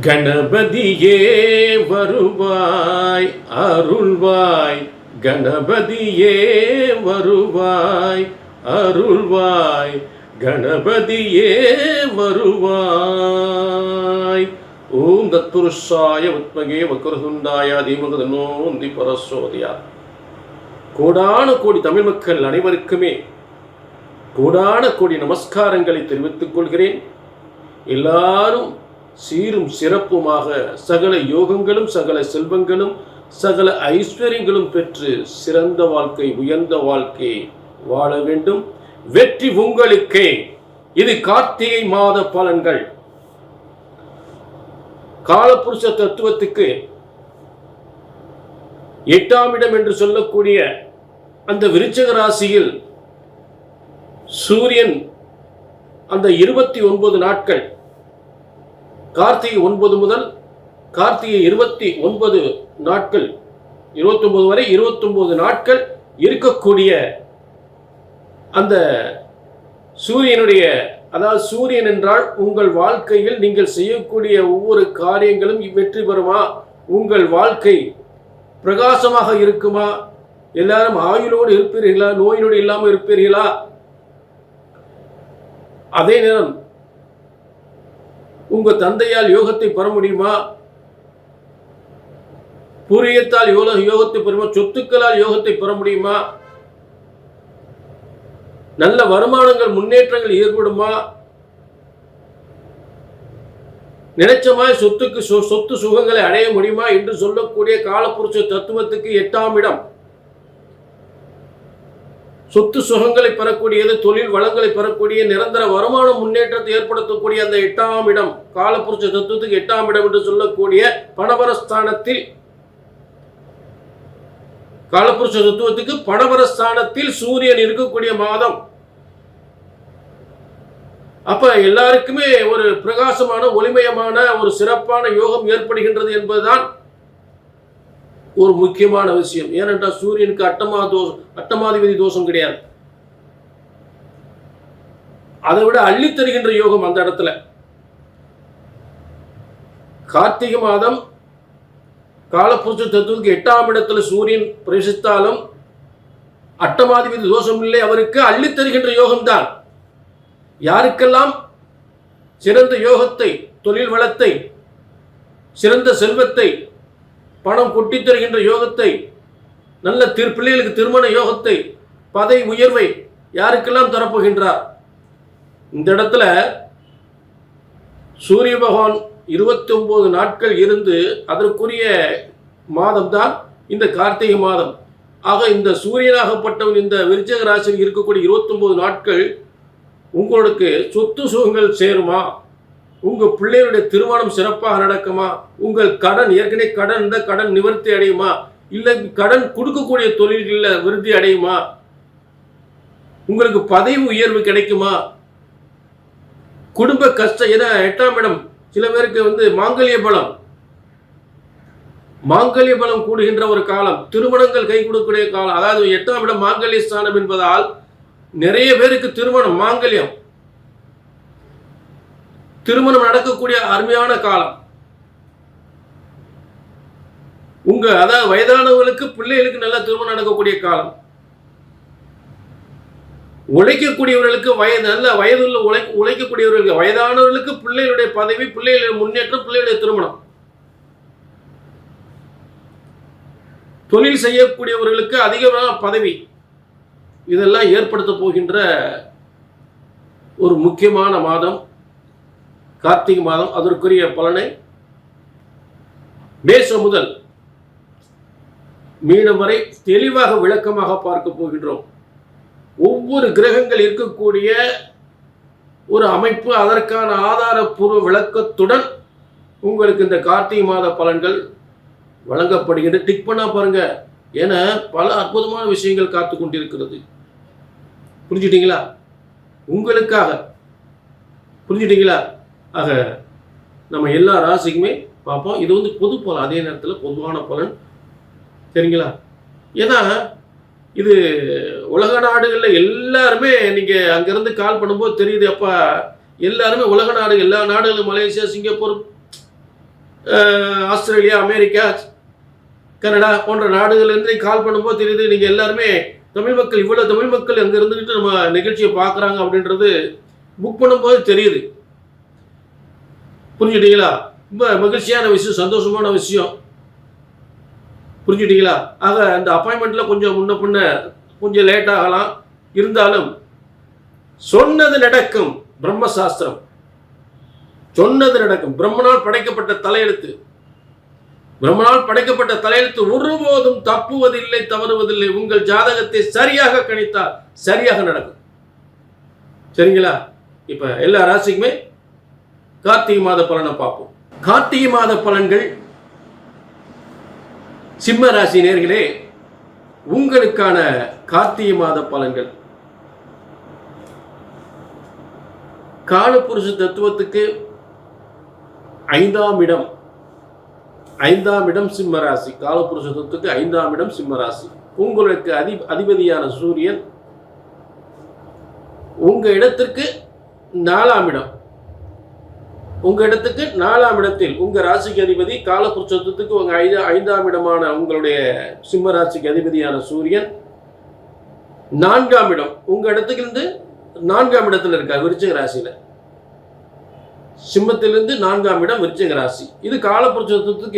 கணபதியே வருவாய் அருள்வாய். கணபதியே வருவாய் அருள்வாய். கணபதியே வருவாய். ஓம் தத்துருஷாய உத்மகே வக்ரதுண்டாய தீமகதனோந்தி பரசோதியா. கோடான கோடி தமிழ் மக்கள் அனைவருக்குமே கோடான கோடி நமஸ்காரங்களை தெரிவித்துக் கொள்கிறேன். எல்லாரும் சீரும் சிறப்புமாக சகல யோகங்களும் சகல செல்வங்களும் சகல ஐஸ்வர்யங்களும் பெற்று சிறந்த வாழ்க்கை உயர்ந்த வாழ்க்கை வாழ வேண்டும். வெற்றி உங்களுக்கே. இது கார்த்திகை மாத பலன்கள். காலபுருஷ தத்துவத்துக்கு எட்டாம் இடம் என்று சொல்லக்கூடிய அந்த விருச்சக ராசியில் சூரியன் அந்த இருபத்தி ஒன்பது நாட்கள் கார்த்திகை ஒன்பது முதல் கார்த்திகை இருபத்தி ஒன்பது நாட்கள் இருபத்தொன்பது வரை இருபத்தொன்பது நாட்கள் இருக்கக்கூடிய அந்த சூரியனுடைய அதாவது சூரியன் என்றால் உங்கள் வாழ்க்கையில் நீங்கள் செய்யக்கூடிய ஒவ்வொரு காரியங்களும் வெற்றி பெறுமா? உங்கள் வாழ்க்கை பிரகாசமாக இருக்குமா? எல்லாரும் ஆயுளோடு இருப்பீர்களா? நோயினோடு இல்லாமல் இருப்பீர்களா? அதே நேரம் உங்க தந்தையால் யோகத்தை பெற முடியுமா? பூரியத்தால் யோக யோகத்தை பெறுமா? சொத்துக்களால் யோகத்தை பெற முடியுமா? நல்ல வருமானங்கள் முன்னேற்றங்கள் ஏற்படுமா? நினைச்ச மாதிரி சொத்துக்கு சொத்து சுகங்களை அடைய முடியுமா? என்று சொல்லக்கூடிய காலப்புருஷ தத்துவத்துக்கு எட்டாம் இடம். சொத்து சுகங்களை பெறக்கூடியது தொழில் வளங்களை பெறக்கூடிய நிரந்தர வருமான முன்னேற்றத்தை ஏற்படுத்தக்கூடிய அந்த எட்டாம் இடம் காலப்புருஷ தத்துவத்துக்கு எட்டாம் இடம் என்று சொல்லக்கூடிய பணபரஸ்தானத்தில் காலப்புருஷ தத்துவத்துக்கு பணபரஸ்தானத்தில் சூரியன் இருக்கக்கூடிய மாதம். அப்ப எல்லாருக்குமே ஒரு பிரகாசமான ஒளிமயமான ஒரு சிறப்பான யோகம் ஏற்படுகின்றது என்பதுதான் ஒரு முக்கியமான விஷயம். ஏனென்றால் சூரியனுக்கு அட்டமா தோஷம் அட்டமாதிபதி தோஷம் கிடையாது. அதை விட அள்ளித் தருகின்ற யோகம் அந்த இடத்துல. கார்த்திகை மாதம் காலப்புருஷ தத்துவத்துக்கு எட்டாம் இடத்துல சூரியன் பிரவேசித்தாலும் அட்டமாதிபதி தோஷம் இல்லை அவருக்கு அள்ளி தருகின்ற யோகம்தான். யாருக்கெல்லாம் சிறந்த யோகத்தை தொழில் வளத்தை சிறந்த செல்வத்தை பணம் கொட்டித் தருகின்ற யோகத்தை நல்ல திரு பிள்ளைகளுக்கு திருமண யோகத்தை பதவி உயர்வை யாருக்கெல்லாம் தரப்போகின்றார்? இந்த இடத்துல சூரிய பகவான் இருபத்தி ஒன்பது நாட்கள் இருந்து அதற்குரிய மாதம்தான் இந்த கார்த்திகை மாதம். ஆக இந்த சூரியனாகப்பட்டவன் இந்த விருச்சக ராசியில் இருக்கக்கூடிய 29 நாட்கள் உங்களுக்கு சொத்து சுகங்கள் சேருமா? உங்கள் பிள்ளைகளுடைய திருமணம் சிறப்பாக நடக்குமா? உங்கள் கடன் ஏற்கனவே கடன் இருந்தால் கடன் நிவர்த்தி அடையுமா? இல்லை கடன் கொடுக்கக்கூடிய தொழில்களில் விருத்தி அடையுமா? உங்களுக்கு பதவி உயர்வு கிடைக்குமா? குடும்ப கஷ்டம் ஏன்னா எட்டாம் இடம் சில பேருக்கு வந்து மாங்கல்ய பலம். மாங்கல்ய பலம் கூடுகின்ற ஒரு காலம் திருமணங்கள் கை கொடுக்கக்கூடிய காலம். அதாவது எட்டாம் இடம் மாங்கல்ய ஸ்தானம் என்பதால் நிறைய பேருக்கு திருமணம் மாங்கல்யம். திருமணம் நடக்கக்கூடிய அருமையான காலம். உங்க அதாவது வயதானவர்களுக்கு பிள்ளைகளுக்கு நல்ல திருமணம் நடக்கக்கூடிய காலம். உழைக்கக்கூடியவர்களுக்கு வயது நல்ல வயதுள்ள உழை உழைக்கக்கூடியவர்களுக்கு வயதானவர்களுக்கு பிள்ளைகளுடைய பதவி பிள்ளைகளுடைய முன்னேற்றம் பிள்ளைகளுடைய திருமணம். தொழில் செய்யக்கூடியவர்களுக்கு அதிகமான பதவி. இதெல்லாம் ஏற்படுத்த போகின்ற ஒரு முக்கியமான மாதம். கார்த்திகை மாதம் அதற்குரிய பலனை மேசம் முதல் மீனம் வரை தெளிவாக விளக்கமாக பார்க்க போகின்றோம். ஒவ்வொரு கிரகங்கள் இருக்கக்கூடிய ஒரு அமைப்பு அதற்கான ஆதாரப்பூர்வ விளக்கத்துடன் உங்களுக்கு இந்த கார்த்திகை மாத பலன்கள் வழங்கப்படுகின்ற டிக் பண்ணா பாருங்க. என பல அற்புதமான விஷயங்கள் காத்து கொண்டிருக்கிறது. புரிஞ்சுட்டீங்களா? உங்களுக்காக. புரிஞ்சுட்டீங்களா? ஆக நம்ம எல்லா ராசிக்குமே பார்ப்போம். இது வந்து பொது பலன். அதே நேரத்தில் பொதுவான பலன். சரிங்களா? ஏன்னா இது உலக நாடுகளில் எல்லாருமே நீங்கள் அங்கேருந்து கால் பண்ணும்போது தெரியுது அப்பா எல்லாருமே உலக நாடு எல்லா நாடுகளும் Malaysia Singapore Australia America Canada போன்ற நாடுகள்லேருந்து கால் பண்ணும்போது தெரியுது நீங்கள் எல்லாருமே தமிழ் மக்கள் இவ்வளோ தமிழ் மக்கள் அங்கே இருந்துக்கிட்டு நம்ம நிகழ்ச்சியை பார்க்குறாங்க அப்படின்றது புக் பண்ணும்போது தெரியுது. புரிஞ்சுட்டீங்களா ரொம்ப மகிழ்ச்சியான விஷயம் சந்தோஷமான விஷயம். புரிஞ்சுட்டீங்களா ஆக அந்த அப்பாயின்மெண்ட்டில் கொஞ்சம் முன்ன பின்ன கொஞ்சம் லேட் ஆகலாம். இருந்தாலும் சொன்னது நடக்கும் பிரம்மசாஸ்திரம். சொன்னது நடக்கும். பிரம்மனால் படைக்கப்பட்ட தலையெழுத்து. பிரம்மனால் படைக்கப்பட்ட தலையெழுத்து ஒருபோதும் தப்புவதில்லை தவறுவதில்லை. உங்கள் ஜாதகத்தை சரியாக கணித்தால் சரியாக நடக்கும். சரிங்களா? இப்போ எல்லா ராசிக்குமே கார்த்திகை மாத பலனை பார்ப்போம். கார்த்திகை மாத பலன்கள் சிம்ம ராசி நேர்களே உங்களுக்கான கார்த்திகை மாத பலன்கள். காலப்புருஷ தத்துவத்துக்கு ஐந்தாம் இடம். ஐந்தாம் இடம் சிம்ம ராசி. காலப்புருஷ தத்துவத்துக்கு ஐந்தாம் இடம் சிம்ம ராசி. உங்களுக்கு அதி அதிபதியான சூரியன் உங்க இடத்திற்கு நாலாம் இடம். உங்க இடத்துக்கு நாலாம் இடத்தில் உங்க ராசிக்கு அதிபதி காலப்புருஷத்துக்கு உங்க ஐந்து ஐந்தாம் இடமான உங்களுடைய சிம்ம ராசிக்கு அதிபதியான சூரியன். நான்காம் இடம் உங்க இடத்துக்கு இருந்து நான்காம் இடத்துல இருக்கார் விருச்சிக ராசியில. சிம்மத்திலிருந்து நான்காம் இடம் விருச்சிக ராசி. இது காலப்புருஷ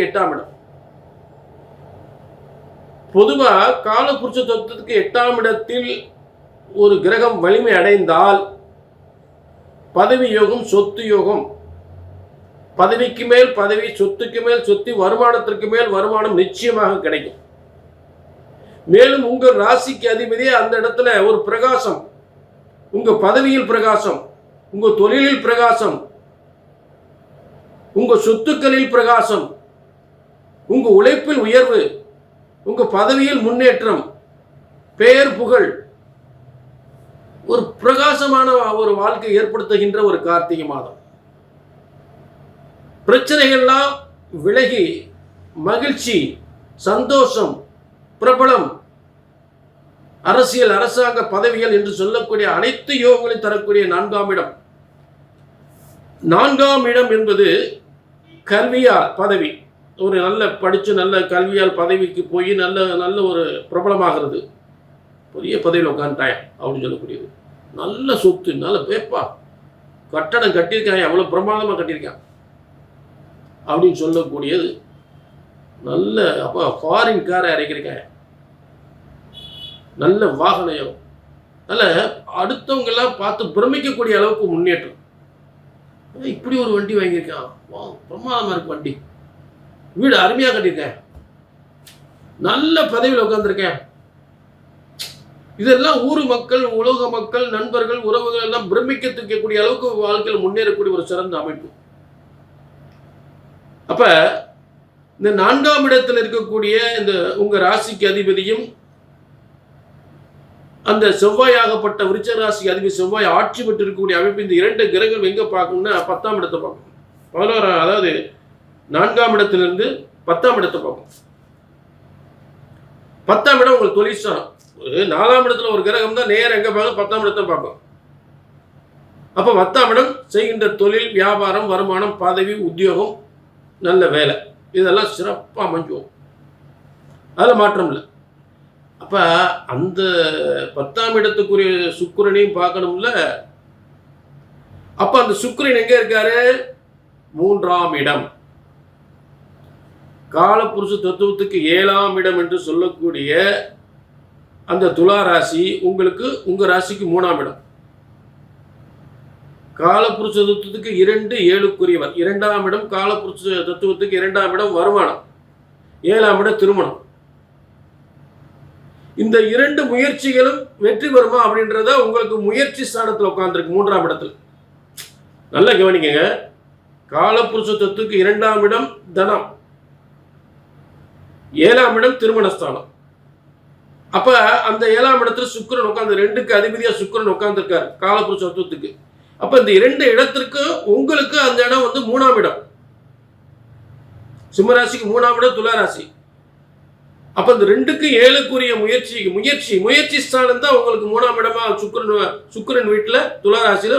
எட்டாம் இடம். பொதுவா காலப்புருஷ தத்துவத்துக்கு எட்டாம் இடத்தில் ஒரு கிரகம் வலிமை அடைந்தால் பதவி யோகம் சொத்து யோகம் பதவிக்கு மேல் பதவி சொத்துக்கு மேல் சொத்து வருமானத்திற்கு மேல் வருமானம் நிச்சயமாக கிடைக்கும். மேலும் உங்கள் ராசிக்கு அதிபதி அந்த இடத்துல ஒரு பிரகாசம். உங்க பதவியில் பிரகாசம். உங்க தொழிலில் பிரகாசம். உங்க சொத்துக்களில் பிரகாசம். உங்க உழைப்பில் உயர்வு. உங்க பதவியில் முன்னேற்றம். பெயர் புகழ். ஒரு பிரகாசமான ஒரு வாழ்க்கை ஏற்படுத்துகின்ற ஒரு கார்த்திகை மாதம். பிரச்சனைகள்லாம் விலகி மகிழ்ச்சி சந்தோஷம் பிரபலம் அரசியல் அரசாங்க பதவிகள் என்று சொல்லக்கூடிய அனைத்து யோகங்களையும் தரக்கூடிய நான்காம் இடம். நான்காம் இடம் என்பது கல்வியால் பதவி. ஒரு நல்ல படித்து நல்ல கல்வியால் பதவிக்கு போய் நல்ல நல்ல ஒரு பிரபலமாகிறது. பெரிய பதவியில் உட்காந்துட்டான் அப்படின்னு சொல்லக்கூடியது. நல்ல சொத்து நல்ல பேப்பா கட்டடம் கட்டியிருக்கான் எவ்வளோ பிரமாதமாக கட்டியிருக்கான். அப்படின்னு சொல்லக்கூடியது. நல்ல அப்போ ஃபாரின் காரை இறக்கிருக்கேன். நல்ல வாகனம். நல்ல அடுத்தவங்கெல்லாம் பார்த்து பிரமிக்கக்கூடிய அளவுக்கு முன்னேற்றம். இப்படி ஒரு வண்டி வாங்கியிருக்கான். வா பிரமாதமாக இருக்கு வண்டி. வீடு அருமையாக கட்டியிருக்கேன். நல்ல பதவியில் உட்காந்துருக்கேன் இதெல்லாம் ஊர் மக்கள் உலக மக்கள் நண்பர்கள் உறவுகள் எல்லாம் பிரமிக்க தூக்கக்கூடிய அளவுக்கு வாழ்க்கையில் முன்னேறக்கூடிய ஒரு சிறந்த அமைப்பு. அப்போ இந்த நான்காம் இடத்தில் இருக்கக்கூடிய இந்த உங்கள் ராசிக்கு அதிபதியும் அந்த செவ்வாயாகப்பட்ட விருச்ச ராசி அதிபதி செவ்வாய் ஆட்சி பெற்று இருக்கக்கூடிய அமைப்பு இந்த இரண்டு கிரகங்கள் எங்கே பார்க்கணும்னா பத்தாம் இடத்தை பார்க்கணும். பதினோராம் அதாவது நான்காம் இடத்திலிருந்து பத்தாம் இடத்தை பார்க்கணும். பத்தாம் இடம் உங்களுக்கு தொழில் ஒரு நாலாம் இடத்துல ஒரு கிரகம் தான் நேரம் எங்கே பார்க்கும் பத்தாம் இடத்தை பார்க்கும் அப்போ பத்தாம் இடம் செய்கின்ற தொழில் வியாபாரம் வருமானம் பதவி உத்தியோகம் நல்ல வேலை. இதெல்லாம் சிறப்பாக அமைஞ்சுவோம் அதில் மாற்றம் இல்லை. அப்போ அந்த பத்தாம் இடத்துக்குரிய சுக்கரனையும் பார்க்கணும்ல? அப்போ அந்த சுக்கரன் எங்கே இருக்காரு? மூன்றாம் இடம். காலப்புருஷ தத்துவத்துக்கு ஏழாம் இடம் என்று சொல்லக்கூடிய அந்த துலா ராசி உங்களுக்கு உங்கள் ராசிக்கு மூணாம் இடம். காலப்புருஷ தத்துவத்துக்கு இரண்டு ஏழுக்குரியவர். இரண்டாம் இடம் காலப்புருஷ தத்துவத்துக்கு இரண்டாம் இடம் வருமானம். ஏழாம் இடம் திருமணம். இந்த இரண்டு முயற்சிகளும் வெற்றி பெறுமா அப்படின்றத உங்களுக்கு முயற்சி ஸ்தானத்தில் உட்கார்ந்துருக்கு மூன்றாம் இடத்துல. நல்லா கவனிக்கங்க. காலப்புருஷ தத்துவத்துக்கு இரண்டாம் இடம் தனம். ஏழாம் இடம் திருமணஸ்தானம். அப்ப அந்த ஏழாம் இடத்துல சுக்கிரன் உட்கார்ந்து ரெண்டுக்கு அதிபதியா சுக்கிரன் உட்கார்ந்துருக்காரு காலப்புருஷ தத்துவத்துக்கு. அப்ப இந்த இரண்டு இடத்திற்கு உங்களுக்கு அந்த இடம் வந்து மூணாம் இடம். சிம்மராசிக்கு மூணாம் இடம் துளாராசி அப்ப இந்த ரெண்டுக்கு ஏழுக்குரிய முயற்சி முயற்சி முயற்சி ஸ்தானம் தான் உங்களுக்கு மூணாம் இடமா சுக்கரன் சுக்கிரன் வீட்டில் துளாராசியில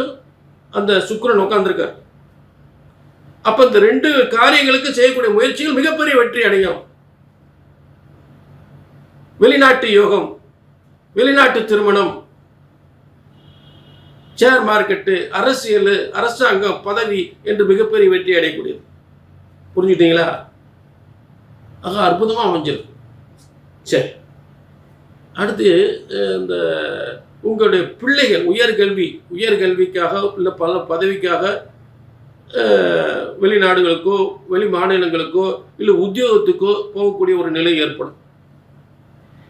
அந்த சுக்கரன் உட்காந்துருக்கார் அப்ப இந்த ரெண்டு காரியங்களுக்கு செய்யக்கூடிய முயற்சிகள் மிகப்பெரிய வெற்றி அடையும். வெளிநாட்டு யோகம் வெளிநாட்டு திருமணம் ஷேர் மார்க்கெட்டு அரசியல் அரசாங்கம் பதவி என்று மிகப்பெரிய வெற்றி அடையக்கூடியது. புரிஞ்சுக்கிட்டீங்களா? ஆக அற்புதமாக அமைஞ்சிருக்கு. சரி அடுத்து இந்த உங்களுடைய பிள்ளைகள் உயர்கல்வி உயர்கல்விக்காக இல்லை பல பதவிக்காக வெளிநாடுகளுக்கோ வெளி மாநிலங்களுக்கோ இல்லை உத்தியோகத்துக்கோ போகக்கூடிய ஒரு நிலை ஏற்படும்.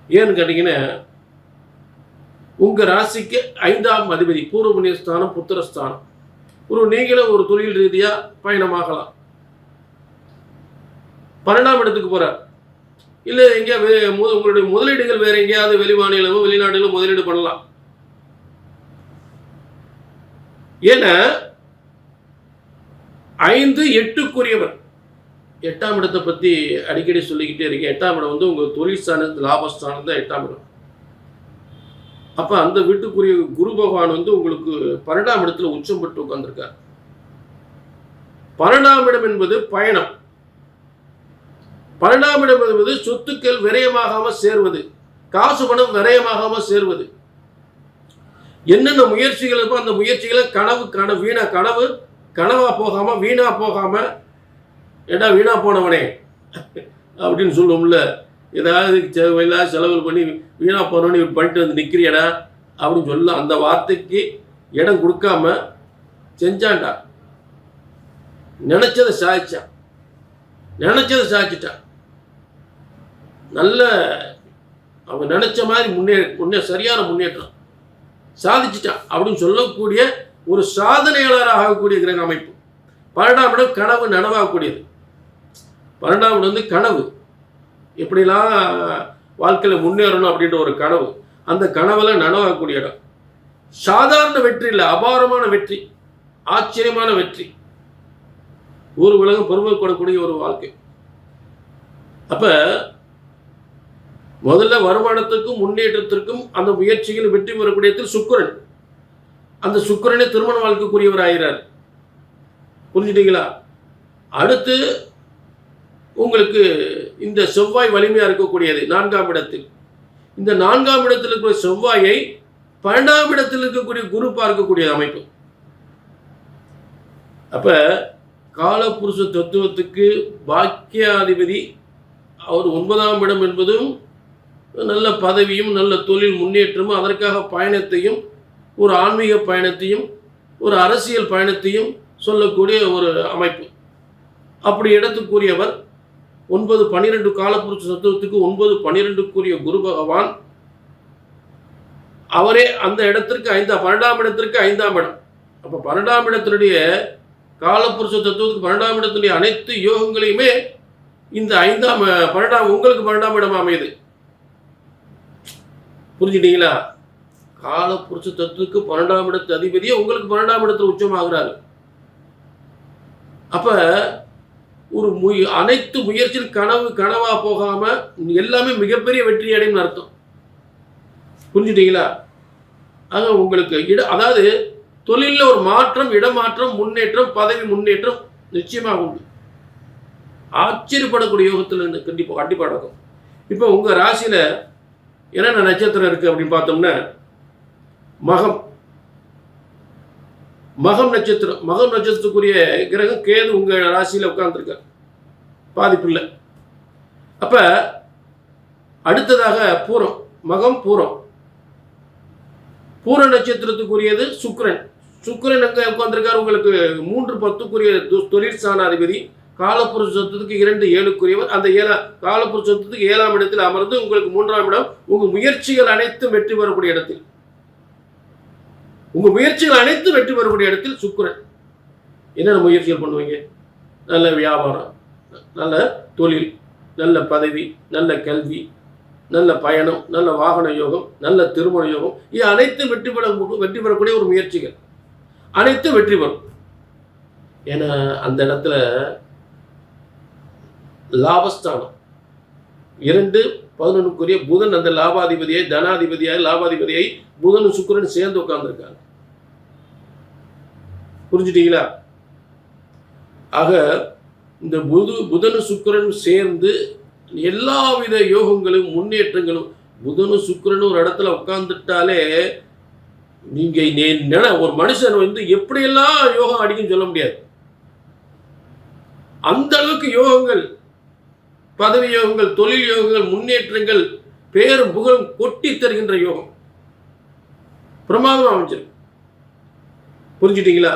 ஏன்னு கேட்டிங்கன்னா உங்கள் ராசிக்கு ஐந்தாம் அதிபதி பூர்வ புண்ணியஸ்தானம் புத்திரஸ்தானம் ஒரு நீங்களும் ஒரு தொழில் ரீதியாக பயணமாகலாம். பன்னெண்டாம் இடத்துக்கு போகிறார் இல்லை எங்கேயா வே உங்களுடைய முதலீடுகள் வேற எங்கேயாவது வெளி மாநிலமோ வெளிநாடுகளோ முதலீடு பண்ணலாம். ஏன்னா ஐந்து எட்டுக்குரியவர். எட்டாம் இடத்தை பற்றி அடிக்கடி சொல்லிக்கிட்டே இருக்கேன். எட்டாம் இடம் வந்து உங்கள் தொழில் ஸ்தானத்து லாபஸ்தானம் தான் எட்டாம் இடம். அப்போ அந்த வீட்டுக்குரிய குரு பகவான் வந்து உங்களுக்கு பன்னெண்டாம் இடத்துல உச்சம் பெற்று உட்கார்ந்துருக்கார். பன்னெண்டாம் இடம் என்பது பயணம். பன்னெண்டாம் இடம் என்பது சொத்துக்கள் விரயமாகாமல் சேர்வது. காசு பணம் விரயமாகாம சேர்வது. என்னென்ன முயற்சிகள் இருக்கோ அந்த முயற்சிகளை கனவு கனவு வீணா கனவு கனவா போகாம வீணா போகாம ஏடா வீணா போனவனே? அப்படின்னு சொல்லுவோம்ல. ஏதாவது தேவையில்லாத செலவு பண்ணி வீணா போனோன்னு இப்படி பண்ணிட்டு வந்து நிற்கிறியடா அப்படின்னு சொல்ல அந்த வார்த்தைக்கு இடம் கொடுக்காம செஞ்சான்டா. நினச்சதை சாதிச்சான் நினச்சதை சாதிச்சிட்டான் நல்ல அவன் நினைச்ச மாதிரி முன்னே முன்னே சரியான முன்னேற்றம். சாதிச்சிட்டான் அப்படின்னு சொல்லக்கூடிய ஒரு சாதனையாளர் ஆகக்கூடிய கிரக அமைப்பு. பன்னெண்டாம் இடம் கனவு நனவாகக்கூடியது. பன்னெண்டாம் இடம் வந்து கனவு. எப்படிலாம் வாழ்க்கையில் முன்னேறணும் அப்படின்ற ஒரு கனவு. அந்த கனவுல நனவாகக்கூடிய இடம். சாதாரண வெற்றி இல்லை அபாரமான வெற்றி. ஆச்சரியமான வெற்றி. ஊர் உலகம் பெருமைப்படக்கூடிய ஒரு வாழ்க்கை. அப்ப முதல்ல வருமானத்துக்கும் முன்னேற்றத்திற்கும் அந்த முயற்சிகள் வெற்றி பெறக்கூடியதில் சுக்கிரன். அந்த சுக்கிரனே திருமண வாழ்க்கைக்குரியவர் ஆகிறார். புரிஞ்சுட்டீங்களா? அடுத்து உங்களுக்கு இந்த செவ்வாய் வலிமையாக இருக்கக்கூடியது நான்காம் இடத்தில். இந்த நான்காம் இடத்தில் இருக்கிற செவ்வாயை பன்னெண்டாம் இடத்தில் இருக்கக்கூடிய குரு பார்க்கக்கூடிய அமைப்பு. அப்ப காலப்புருஷ தத்துவத்துக்கு பாக்கியாதிபதி அவர் ஒன்பதாம் இடம் என்பதும் நல்ல பதவியும் நல்ல தொழில் முன்னேற்றமும் அதற்காக பயணத்தையும் ஒரு ஆன்மீக பயணத்தையும் ஒரு அரசியல் பயணத்தையும் சொல்லக்கூடிய ஒரு அமைப்பு. அப்படி இடத்துக்குரியவர் ஒன்பது பன்னிரெண்டு காலப்புருஷ தத்துவத்துக்கு ஒன்பது பன்னிரெண்டுக்குரிய குரு பகவான் அவரே அந்த இடத்திற்கு ஐந்தாம் பன்னெண்டாம் இடத்திற்கு ஐந்தாம் இடம். அப்போ பன்னெண்டாம் இடத்தினுடைய காலப்புருஷ தத்துவத்துக்கு பன்னெண்டாம் இடத்துடைய அனைத்து யோகங்களையுமே இந்த ஐந்தாம் பன்னெண்டாம் உங்களுக்கு பன்னெண்டாம் இடம் அமையுது. புரிஞ்சுட்டீங்களா? காலப்புருஷ தத்துவத்துக்கு பன்னெண்டாம் இடத்து அதிபதியே உங்களுக்கு பன்னெண்டாம் இடத்துல உச்சமாகிறாரு. அப்ப ஒரு முய அனைத்து முயற்சியில் கனவு கனவாக போகாமல் எல்லாமே மிகப்பெரிய வெற்றி அடையும் அர்த்தம். புரிஞ்சுட்டீங்களா? ஆக உங்களுக்கு இட அதாவது தொழிலில் ஒரு மாற்றம் இடமாற்றம் முன்னேற்றம் பதவி முன்னேற்றம் நிச்சயமாக உண்டு. ஆச்சரியப்படக்கூடிய யோகத்தில் இருந்து கண்டிப்பாக கண்டிப்பாக நடக்கும். இப்போ உங்கள் ராசியில் என்னென்ன நட்சத்திரம் இருக்குது அப்படின்னு பார்த்தோம்னா மகம். மகம் நட்சத்திரம் மகம் நட்சத்திரத்துக்குரிய கிரகம் கேது உங்கள் ராசியில் உட்கார்ந்துருக்கார். பாதிப்பு இல்லை. அப்போ அடுத்ததாக பூரம் மகம் பூரம். பூர நட்சத்திரத்துக்குரியது சுக்கரன். சுக்கரன் அங்கே உட்கார்ந்துருக்கார்? உங்களுக்கு மூன்று பத்துக்குரிய து- தொழில் ஸ்தானாதிபதி காலப்புருஷ இரண்டு ஏழுக்குரியவர். அந்த ஏழா காலப்புருஷ சொத்துக்கு ஏழாம் இடத்தில் அமர்ந்து உங்களுக்கு மூன்றாம் இடம். உங்கள் முயற்சிகள் அனைத்தும் வெற்றி பெறக்கூடிய இடத்தில். உங்கள் முயற்சிகள் அனைத்தும் வெற்றி பெறக்கூடிய இடத்தில் சுக்கரன். என்னென்ன முயற்சிகள் பண்ணுவீங்க? நல்ல வியாபாரம் நல்ல தொழில் நல்ல பதவி நல்ல கல்வி நல்ல பயணம் நல்ல வாகன யோகம் நல்ல திருமண யோகம். இது அனைத்தும் வெற்றி பெற வெற்றி பெறக்கூடிய ஒரு முயற்சிகள். அனைத்தும் வெற்றி பெறும். ஏன்னா அந்த இடத்துல லாபஸ்தானம். இரண்டு பதினொன்றுக்குரிய புதன் அந்த லாபாதிபதியை தனாதிபதியாய் லாபாதிபதியை புதனும் சுக்கிரன் சேர்ந்து உட்கார்ந்துருக்காங்க. புரிஞ்சுட்டீங்களா? ஆக இந்த புது புதனு சுக்கரன் சேர்ந்து எல்லாவித யோகங்களும் முன்னேற்றங்களும் புதனு சுக்கிரனும் ஒரு இடத்துல உட்கார்ந்துட்டாலே நீங்க ஒரு மனுஷன் வந்து எப்படியெல்லாம் யோகம் அடிக்குன்னு சொல்ல முடியாது. அந்த அளவுக்கு யோகங்கள் பதவி யோகங்கள் தொழில் யோகங்கள் முன்னேற்றங்கள் பேரும் புகழும் கொட்டி தருகின்ற யோகம். பிரமாதம் அமைச்சிருக்கு புரிஞ்சுட்டீங்களா?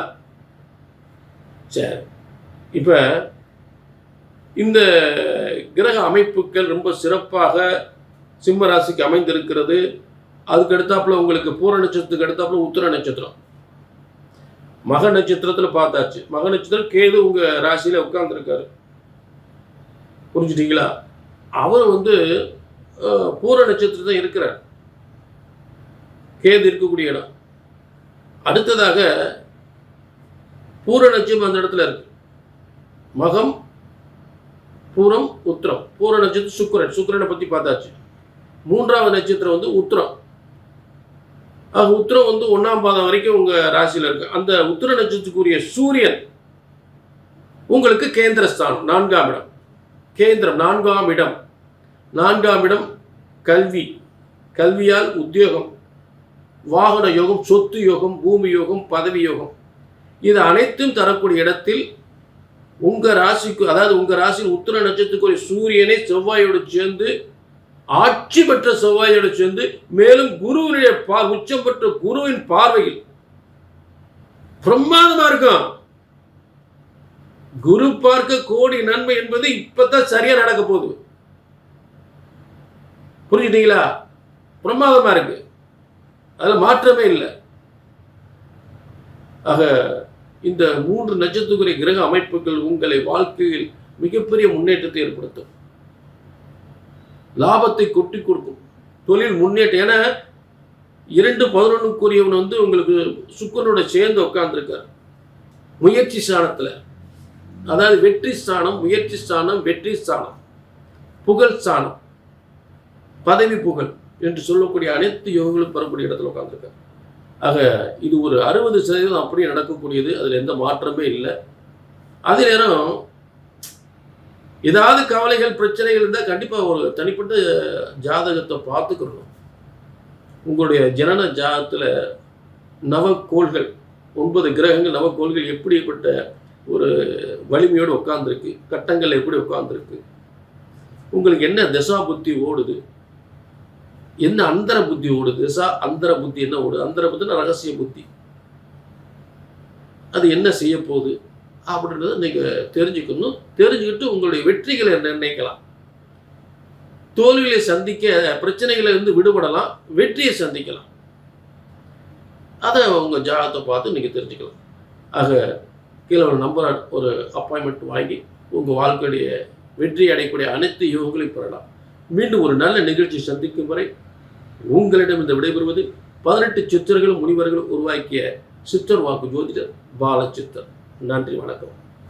சரி. இப்ப இந்த கிரக அமைப்புகள் ரொம்ப சிறப்பாக சிம்ம ராசிக்கு அமைந்திருக்கிறது. அதுக்கு அடுத்தாப்புல உங்களுக்கு பூர நட்சத்திரத்துக்கு அடுத்தாப்புல உத்திர நட்சத்திரம். மக நட்சத்திரத்தில் பார்த்தாச்சு. மக நட்சத்திரம் கேது உங்க ராசியில உட்கார்ந்துருக்காரு. புரிஞ்சுட்டீங்களா? அவர் வந்து பூர நட்சத்திரத்தை இருக்கிறார். கேது இருக்கக்கூடிய இடம். அடுத்ததாக பூர நட்சத்திரம் அந்த இடத்துல இருக்கு. மகம் பூரம் உத்திரம். பூர நட்சத்திரம் சுக்கிரன். சுக்கிரனை பத்தி பார்த்தாச்சு. மூன்றாவது நட்சத்திரம் வந்து உத்திரம். ஆக உத்திரம் வந்து ஒன்றாம் பாதம் வரைக்கும் உங்க ராசியில இருக்கு. அந்த உத்திர நட்சத்திரத்துக்குரிய சூரியன் உங்களுக்கு கேந்திர ஸ்தானம் நான்காம் இடம். கேந்திரம் நான்காம் இடம். நான்காம் இடம் கல்வி. கல்வியால் உத்தியோகம். வாகன யோகம் சொத்து யோகம் பூமி யோகம் பதவி யோகம். இது அனைத்தும் தரக்கூடிய இடத்தில் உங்க ராசிக்கு அதாவது உங்க ராசியில் உத்திர நட்சத்திரத்துக்கு சூரியனை செவ்வாயோடு சேர்ந்து ஆட்சி பெற்ற செவ்வாயோடு சேர்ந்து மேலும் குருவினுடைய பார் உச்சம் பெற்ற குருவின் பார்வையில் பிரமாதமா இருக்கும். குரு பார்க்க கோடி நன்மை என்பது இப்பதான் சரியா நடக்க போகுது. புரிஞ்சுட்டீங்களா? பிரமாதமா இருக்கு. அதுல மாற்றமே இல்லை. ஆக இந்த மூன்று நட்சத்திரக்குரிய கிரக அமைப்புகள் உங்களை வாழ்க்கையில் மிகப்பெரிய முன்னேற்றத்தை ஏற்படுத்தும். லாபத்தை கொட்டி கொடுக்கும். தொழில் முன்னேற்றம் ஏன்னா இரண்டு பதினொன்றுக்குரியவன் வந்து உங்களுக்கு சுக்கரனோட சேர்ந்து உட்கார்ந்துருக்கார். முயற்சி ஸ்தானத்தில். அதாவது வெற்றி ஸ்தானம் முயற்சி ஸ்தானம் வெற்றி ஸ்தானம். புகழ் ஸ்தானம். பதவி புகழ் என்று சொல்லக்கூடிய அனைத்து யோகங்களும் பெறக்கூடிய இடத்துல உட்கார்ந்துருக்கார். ஆக இது ஒரு அறுபது சதவீதம் அப்படியே நடக்கக்கூடியது. அதில் எந்த மாற்றமே இல்லை. அதே நேரம் ஏதாவது கவலைகள் பிரச்சனைகள் இருந்தால் கண்டிப்பாக ஒரு தனிப்பட்ட ஜாதகத்தை பார்த்துக்கணும். உங்களுடைய ஜனன ஜாதகத்தில் நவக்கோள்கள் ஒன்பது கிரகங்கள் நவக்கோள்கள் எப்படிப்பட்ட ஒரு வலிமையோடு உட்காந்துருக்கு கட்டங்கள் எப்படி உட்காந்துருக்கு உங்களுக்கு என்ன திசா புத்தி ஓடுது என்ன அந்தர புத்தி ஓடுது? சா அந்தர புத்தி என்ன ஓடுது? அந்தர புத்தினா ரகசிய புத்தி. அது என்ன செய்ய போகுது? அப்படின்றத நீங்க தெரிஞ்சுக்கணும். தெரிஞ்சுக்கிட்டு உங்களுடைய வெற்றிகளை நிர்ணயிக்கலாம். தோல்விகளை சந்திக்க பிரச்சனைகளை இருந்து விடுபடலாம். வெற்றியை சந்திக்கலாம். அதை உங்க ஜாதகத்தை பார்த்து நீங்க தெரிஞ்சுக்கலாம். ஆக கீழே ஒரு நம்பர் ஒரு அப்பாயின்மெண்ட் வாங்கி உங்க வாழ்க்கையுடைய வெற்றி அடையக்கூடிய அனைத்து யோகங்களையும் பெறலாம். மீண்டும் ஒரு நல்ல நிகழ்ச்சி சந்திக்கும் வரை உங்களிடம் இந்த விடைபெறுவது பதினெட்டு சித்தர்களும் முனிவர்களும் உருவாக்கிய சித்தர் வாக்கு ஜோதிடர் பாலச்சித்தர். நன்றி வணக்கம்.